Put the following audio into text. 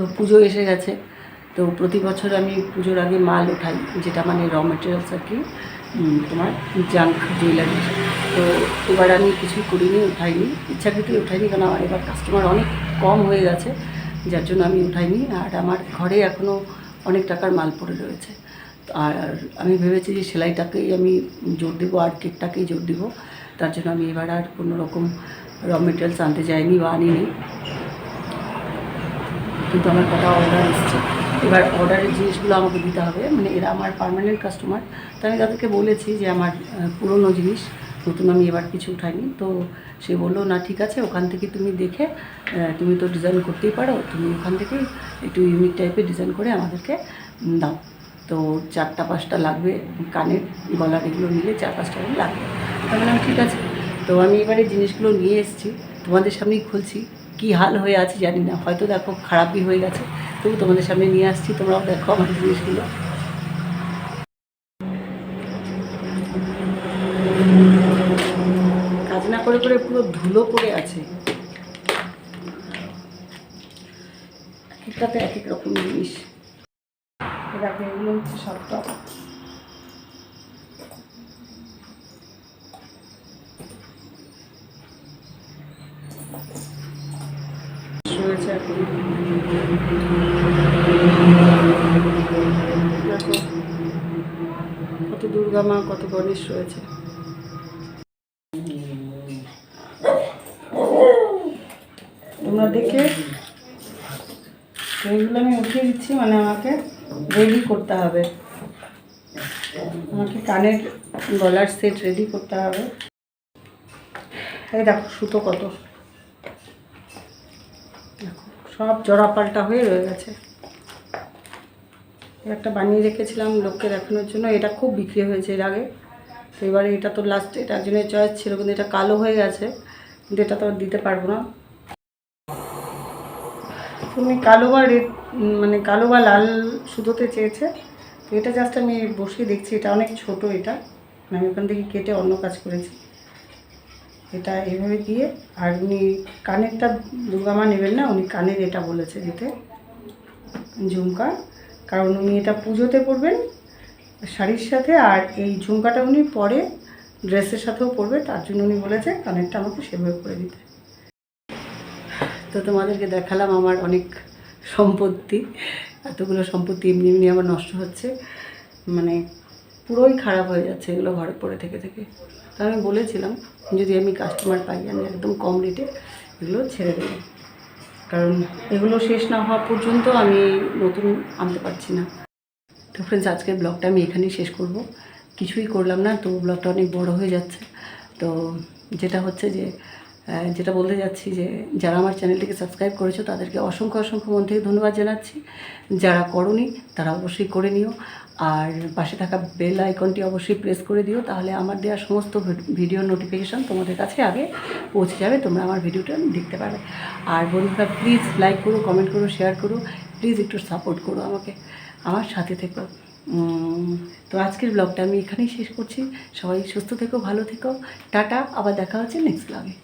তো পুজো এসে গেছে। তো প্রতি বছর আমি পুজোর আগে মাল ওঠাই যেটা মানে র মেটেরিয়ালস আর কি তোমার জাঙ্ক জুয়েলারি তো এবার আমি কিছুই করিনি, উঠাইনি, ইচ্ছাকৃতই উঠাইনি, কারণ আমার এবার কাস্টমার অনেক কম হয়ে গেছে, যার জন্য আমি উঠাইনি। আর আমার ঘরে এখনও অনেক টাকার মাল পড়ে রয়েছে। আর আমি ভেবেছি যে সেলাইটাকেই আমি জোর দেবো, আর কেকটাকেই জোর দেবো। তার জন্য আমি এবার আর কোনো রকম র মেটেরিয়ালস আনতে যাইনি বা আনিনি। কিন্তু আমার কটা অর্ডার এসছে। এবার অর্ডারের জিনিসগুলো আমাকে দিতে হবে। মানে এরা আমার পার্মানেন্ট কাস্টমার তো আমি তাদেরকে বলেছি যে আমার পুরনো জিনিস নতুন আমি এবার কিছু উঠাইনি। তো সে বলল, না, ঠিক আছে, ওখান থেকে তুমি দেখে তুমি তো ডিজাইন করতেই পারো। তুমি ওখান থেকে একটু ইউনিক টাইপের ডিজাইন করে আমাদেরকে দাও। তো চারটা, পাঁচটা লাগবে কানের গলার এগুলো মিলে চার, পাঁচটা লাগবে। তো বললাম ঠিক আছে। তো আমি এবারে জিনিসগুলো নিয়ে এসেছি। তোমাদের সামনেই খুলছি। কি হাল হয়ে আছে জানি না। হয়তো দেখো খারাপই হয়ে গেছে। তবু তোমাদের সামনে নিয়ে আসছি, তোমরাও দেখো আমার জিনিসগুলো। কাজ না করে করে পুরো ধুলো পড়ে আছে। এক এক রকম জিনিস। এগুলো হচ্ছে সব কত দুর্গা মা, কত গণেশ রয়েছে। তোমরা দেখে এইগুলো আমি উঠিয়ে দিচ্ছি মানে আমাকে রেডি করতে হবে। আমাকে কানের গলার সেট রেডি করতে হবে। এই দেখো, সুতো কত। দেখো। সব জড়া পাল্টা হয়ে রয়ে গেছে। একটা বানিয়ে রেখেছিলাম লোককে দেখানোর জন্য, এটা খুব বিক্রি হয়েছে এর আগে। তো এবারে এটা তো লাস্ট এটা একজনের চয়েস ছিল, কিন্তু এটা কালো হয়ে গেছে, কিন্তু এটা তো দিতে পারব না। তুমি কালো বা রেড মানে কালো বা লাল সুতোতে চেয়েছে, তো এটা জাস্ট আমি বসিয়ে দেখছি, এটা অনেক ছোট এটা। আমি ওখান থেকে কেটে অন্য কাজ করেছি। এটা এভাবে দিয়ে আর উনি কানেরটা দুর্গামা নেবেন না, উনি কানের এটা বলেছে দিতে, ঝুমকা। কারণ উনি এটা পুজোতে পরবেন শাড়ির সাথে, আর এই ঝুমকাটা উনি পরে ড্রেসের সাথেও পরবে, তার জন্য উনি বলেছে কানেরটা আমাকে সেভাবে করে দিতে। তো তোমাদেরকে দেখালাম আমার অনেক সম্পত্তি, এতগুলো সম্পত্তি এমনি এমনি আমার নষ্ট হচ্ছে। মানে পুরোই খারাপ হয়ে যাচ্ছে এগুলো ঘরে পড়ে থেকে থেকে। তো আমি বলেছিলাম, যদি আমি কাস্টমার পাই, আমি একদম কম রেটে এগুলো ছেড়ে দেবো। কারণ এগুলো শেষ না হওয়া পর্যন্ত আমি নতুন আনতে পারছি না। তো ফ্রেন্ডস আজকের ব্লগটা আমি এখানেই শেষ করব। কিছুই করলাম না, তো ব্লগটা অনেক বড় হয়ে যাচ্ছে। তো যেটা হচ্ছে যে যেটা বলতে যাচ্ছি যে, যারা আমার চ্যানেলটিকে সাবস্ক্রাইব করেছ, তাদেরকে অসংখ্য অসংখ্য মন থেকে ধন্যবাদ জানাচ্ছি। যারা করনি, তারা অবশ্যই করে নিও। আর পাশে থাকা বেল আইকনটি অবশ্যই প্রেস করে দিও, তাহলে আমার দেওয়া সমস্ত ভিডিও নোটিফিকেশান তোমাদের কাছে আগে পৌঁছে যাবে, তোমরা আমার ভিডিওটা দেখতে পাবে আর বন্ধুরা প্লিজ লাইক করো কমেন্ট করো শেয়ার করো প্লিজ একটু সাপোর্ট করো আমাকে, আমার সাথে থেকো। তো আজকের ব্লগটা আমি এখানেই শেষ করছি। সবাই সুস্থ থেকো, ভালো থেকো। টাটা, আবার দেখা হচ্ছে নেক্সট ব্লগে